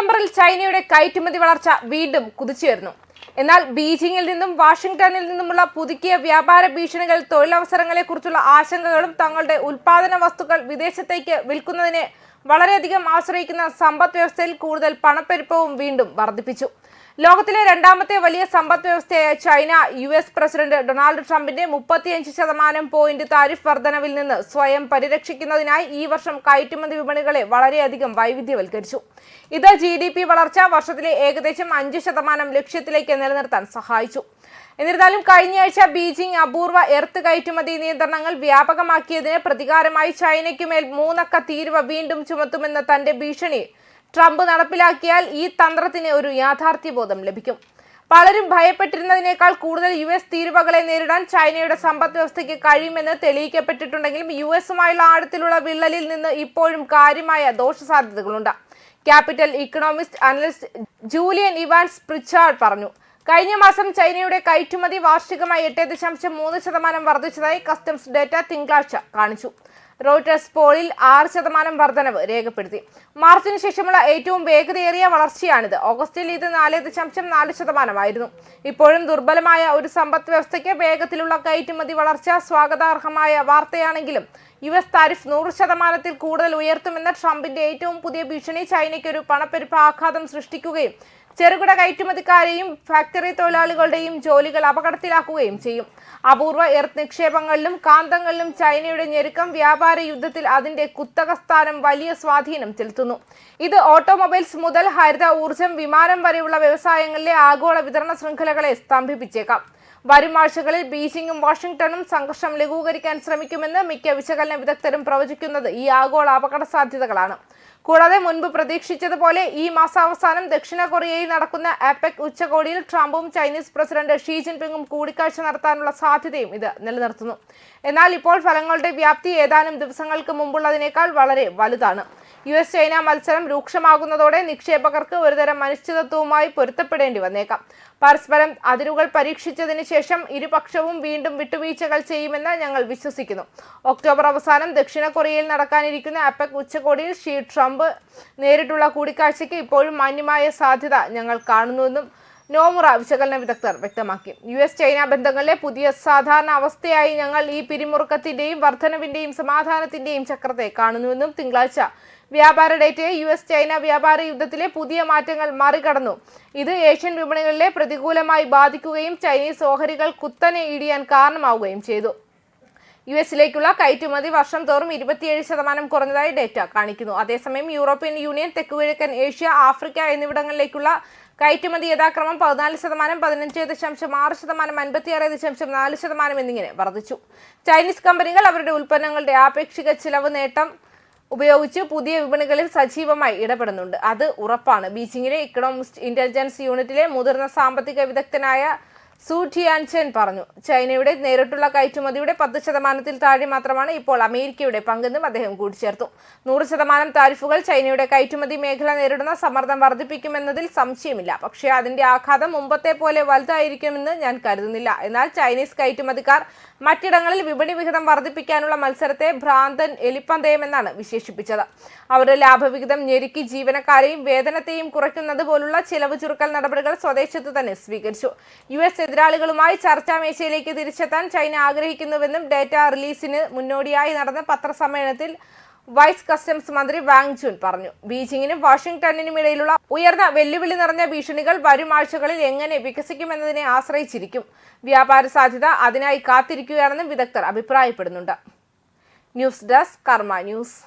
സെപ്റ്റംബറിൽ ചൈനയുടെ കയറ്റുമതി വളർച്ച വീണ്ടും കുതിച്ചുയർന്നു എന്നാൽ ബീജിംഗിൽ നിന്നും വാഷിംഗ്ടണിൽ നിന്നുമുള്ള പുതുക്കിയ വ്യാപാര ഭീഷണികൾ തൊഴിലവസരങ്ങളെക്കുറിച്ചുള്ള ആശങ്കകളും തങ്ങളുടെ ഉൽപാദന വസ്തുക്കൾ വിദേശത്തേക്ക് വിൽക്കുന്നതിനെ വളരെയധികം ആശ്രയിക്കുന്ന സമ്പദ് വ്യവസ്ഥയിൽ കൂടുതൽ പണപ്പെരുപ്പവും വീണ്ടും വർദ്ധിപ്പിച്ചു. ലോകത്തിലെ രണ്ടാമത്തെ വലിയ സമ്പദ് വ്യവസ്ഥയായ China U S president Donald ട്രംപിന്റെ മുപ്പത്തിയഞ്ച് ശതമാനം പോയിന്റ് താരിഫ് വർധനവിൽ നിന്ന് സ്വയം പരിരക്ഷിക്കുന്നതിനായി ഈ വർഷം കയറ്റുമതി വിപണികളെ വളരെയധികം വൈവിധ്യവൽക്കരിച്ചു. ഇത് ജി ഡി പി വളർച്ച വർഷത്തിലെ ഏകദേശം അഞ്ച് ശതമാനം ലക്ഷ്യത്തിലേക്ക് നിലനിർത്താൻ സഹായിച്ചു. എന്നിരുന്നാലും കഴിഞ്ഞയാഴ്ച ബീജിംഗ് അപൂർവ എർത്ത് കയറ്റുമതി നിയന്ത്രണങ്ങൾ വ്യാപകമാക്കിയതിന് പ്രതികാരമായി ചൈനയ്ക്കുമേൽ മൂന്നക്ക തീരുവ വീണ്ടും ചുമത്തുമെന്ന തന്റെ ഭീഷണി ട്രംപ് നടപ്പിലാക്കിയാൽ ഈ തന്ത്രത്തിന് ഒരു യാഥാർത്ഥ്യബോധം ലഭിക്കും. പലരും ഭയപ്പെട്ടിരുന്നതിനേക്കാൾ കൂടുതൽ യു എസ് തീരുവകളെ നേരിടാൻ ചൈനയുടെ സമ്പദ് വ്യവസ്ഥയ്ക്ക് കഴിയുമെന്ന് തെളിയിക്കപ്പെട്ടിട്ടുണ്ടെങ്കിലും യു എസുമായുള്ള ആഴത്തിലുള്ള വിള്ളലിൽ നിന്ന് ഇപ്പോഴും കാര്യമായ ദോഷസാധ്യതകളുണ്ട്. Capital economist analyst Julian Evans Pritchard പറഞ്ഞു കഴിഞ്ഞ മാസം ചൈനയുടെ കയറ്റുമതി വാർഷികമായി എട്ട് ദശാംശം മൂന്ന് ശതമാനം വർദ്ധിച്ചതായി കസ്റ്റംസ് ഡേറ്റ തിങ്കളാഴ്ച കാണിച്ചു. റോയിട്ടേഴ്സ് പോളിൽ ആറ് ശതമാനം വർധനവ് രേഖപ്പെടുത്തി. മാർച്ചിന് ശേഷമുള്ള ഏറ്റവും വേഗതയേറിയ വളർച്ചയാണിത്. ഓഗസ്റ്റിൽ ഇത് നാല് ദശാംശം നാല് ശതമാനമായിരുന്നു. ഇപ്പോഴും ദുർബലമായ ഒരു സമ്പദ് വ്യവസ്ഥയ്ക്ക് വേഗത്തിലുള്ള കയറ്റുമതി വളർച്ച സ്വാഗതാർഹമായ വാർത്തയാണെങ്കിലും യു എസ് താരിഫ് നൂറ് ശതമാനത്തിൽ കൂടുതൽ ഉയർത്തുമെന്ന ട്രംപിന്റെ ഏറ്റവും പുതിയ ഭീഷണി ചൈനയ്ക്ക് ഒരു പണപ്പെരുപ്പ ആഘാതം സൃഷ്ടിക്കുകയും ചെറുകിട കയറ്റുമതിക്കാരെയും ഫാക്ടറി തൊഴിലാളികളുടെയും ജോലികൾ അപകടത്തിലാക്കുകയും ചെയ്യും. അപൂർവ എർത്ത് നിക്ഷേപങ്ങളിലും കാന്തങ്ങളിലും ചൈനയുടെ ഞെരുക്കം വ്യാപാര യുദ്ധത്തിൽ അതിന്റെ കുത്തക സ്ഥാനം വലിയ സ്വാധീനം ചെലുത്തുന്നു. ഇത് ഓട്ടോമൊബൈൽസ് മുതൽ ഹരിത ഊർജം വിമാനം വരെയുള്ള വ്യവസായങ്ങളിലെ ആഗോള വിതരണ ശൃംഖലകളെ സ്തംഭിപ്പിച്ചേക്കാം. വരും ആഴ്ചകളിൽ ബീജിംഗും വാഷിംഗ്ടണും സംഘർഷം ലഘൂകരിക്കാൻ ശ്രമിക്കുമെന്ന് മിക്ക വിശകലന വിദഗ്ധരും പ്രവചിക്കുന്നത് ഈ ആഗോള അപകട സാധ്യതകളാണ്. കൂടാതെ മുൻപ് പ്രതീക്ഷിച്ചതുപോലെ ഈ മാസാവസാനം ദക്ഷിണ കൊറിയയിൽ നടക്കുന്ന അപെക് ഉച്ചകോടിയിൽ ട്രംപും ചൈനീസ് പ്രസിഡന്റ് ഷീ ജിൻപിങ്ങും കൂടിക്കാഴ്ച നടത്താനുള്ള സാധ്യതയും ഇത് നിലനിർത്തുന്നു. എന്നാൽ ഇപ്പോൾ ഫലങ്ങളുടെ വ്യാപ്തി ഏതാനും ദിവസങ്ങൾക്ക് മുമ്പുള്ളതിനേക്കാൾ വളരെ വലുതാണ്. യു എസ് ചൈന മത്സരം രൂക്ഷമാകുന്നതോടെ നിക്ഷേപകർക്ക് ഒരുതരം അനിശ്ചിതത്വവുമായി പൊരുത്തപ്പെടേണ്ടി വന്നേക്കാം. പരസ്പരം അതിരുകൾ പരീക്ഷിച്ചതിന് ശേഷം ഇരുപക്ഷവും വീണ്ടും വിട്ടുവീഴ്ചകൾ ചെയ്യുമെന്ന് ഞങ്ങൾ വിശ്വസിക്കുന്നു. ഒക്ടോബർ അവസാനം ദക്ഷിണ കൊറിയയിൽ നടക്കാനിരിക്കുന്ന അപെക് ഉച്ചകോടിയിൽ ഷീ ട്രംപ് നേരിട്ടുള്ള കൂടിക്കാഴ്ചയ്ക്ക് ഇപ്പോഴും മാന്യമായ സാധ്യത ഞങ്ങൾ കാണുന്നുവെന്നും നോമുറ വിശകലന വിദഗ്ധർ വ്യക്തമാക്കി. യു എസ് ചൈന ബന്ധങ്ങളിലെ പുതിയ സാധാരണ അവസ്ഥയായി ഞങ്ങൾ ഈ പിരിമുറുക്കത്തിന്റെയും വർധനവിന്റെയും സമാധാനത്തിന്റെയും ചക്രത്തെ കാണുന്നുവെന്നും തിങ്കളാഴ്ച വ്യാപാര ഡേറ്റയെ യു എസ് ചൈന വ്യാപാര യുദ്ധത്തിലെ പുതിയ മാറ്റങ്ങൾ മറികടന്നു. ഇത് ഏഷ്യൻ വിപണികളിലെ പ്രതികൂലമായി ബാധിക്കുകയും ചൈനീസ് ഓഹരികൾ കുത്തനെ ഇടിയാൻ കാരണമാവുകയും ചെയ്തു. യു എസിലേക്കുള്ള കയറ്റുമതി വർഷം തോറും ഇരുപത്തിയേഴ് ശതമാനം കുറഞ്ഞതായി ഡേറ്റ കാണിക്കുന്നു. അതേസമയം യൂറോപ്യൻ യൂണിയൻ തെക്കുകിഴക്കൻ ഏഷ്യ ആഫ്രിക്ക എന്നിവിടങ്ങളിലേക്കുള്ള കയറ്റുമതി യഥാക്രമം പതിനാല് ശതമാനം പതിനഞ്ച് ദശാംശം ആറ് ശതമാനം അൻപത്തിയാറ് ദശാംശം നാല് ശതമാനം എന്നിങ്ങനെ വർദ്ധിച്ചു. ചൈനീസ് കമ്പനികൾ അവരുടെ ഉൽപ്പന്നങ്ങളുടെ ആപേക്ഷിക ചിലവ് നേട്ടം ഉപയോഗിച്ച് പുതിയ വിപണികളിൽ സജീവമായി ഇടപെടുന്നുണ്ട്. അത് ഉറപ്പാണ്. ബീജിംഗിലെ ഇക്കണോമിസ്റ്റ് ഇന്റലിജൻസ് യൂണിറ്റിലെ മുതിർന്ന സാമ്പത്തിക വിദഗ്ധനായ സു ടിയാൻചെൻ പറഞ്ഞു. ചൈനയുടെ നേരിട്ടുള്ള കയറ്റുമതിയുടെ പത്ത് ശതമാനത്തിൽ താഴെ മാത്രമാണ് ഇപ്പോൾ അമേരിക്കയുടെ പങ്കെന്നും അദ്ദേഹം കൂട്ടിച്ചേർത്തു. നൂറ് ശതമാനം താരിഫുകൾ ചൈനയുടെ കയറ്റുമതി മേഖല നേരിടുന്ന സമ്മർദ്ദം വർദ്ധിപ്പിക്കുമെന്നതിൽ സംശയമില്ല. പക്ഷേ അതിന്റെ ആഘാതം മുമ്പത്തെ പോലെ വലുതായിരിക്കുമെന്ന് ഞാൻ കരുതുന്നില്ല. എന്നാൽ ചൈനീസ് കയറ്റുമതിക്കാർ മറ്റിടങ്ങളിൽ വിപണി വിഹിതം വർദ്ധിപ്പിക്കാനുള്ള മത്സരത്തെ ഭ്രാന്തൻ എലിപ്പന്തയമെന്നാണ് വിശേഷിപ്പിച്ചത്. അവരുടെ ലാഭവിഹിതം ഞെരുക്കി ജീവനക്കാരെയും വേതനത്തെയും കുറയ്ക്കുന്നത് പോലുള്ള ചിലവ് ചുരുക്കൽ നടപടികൾ സ്വദേശത്ത് തന്നെ സ്വീകരിച്ചു. യു എസ് എതിരാളികളുമായി ചർച്ചാ മേശയിലേക്ക് തിരിച്ചെത്താൻ ചൈന ആഗ്രഹിക്കുന്നുവെന്നും ഡേറ്റ റിലീസിന് മുന്നോടിയായി നടന്ന പത്രസമ്മേളനത്തിൽ വൈസ് കസ്റ്റംസ് മന്ത്രി വാങ് ചുൻ പറഞ്ഞു. ബീജിംഗിനും വാഷിംഗ്ടണിനും ഇടയിലുള്ള ഉയർന്ന വെല്ലുവിളി നിറഞ്ഞ ഭീഷണികൾ വരും ആഴ്ചകളിൽ എങ്ങനെ വികസിക്കുമെന്നതിനെ ആശ്രയിച്ചിരിക്കും. വ്യാപാര സാധ്യത അതിനായി കാത്തിരിക്കുകയാണെന്നും വിദഗ്ധർ അഭിപ്രായപ്പെടുന്നുണ്ട്. News desk Karma news.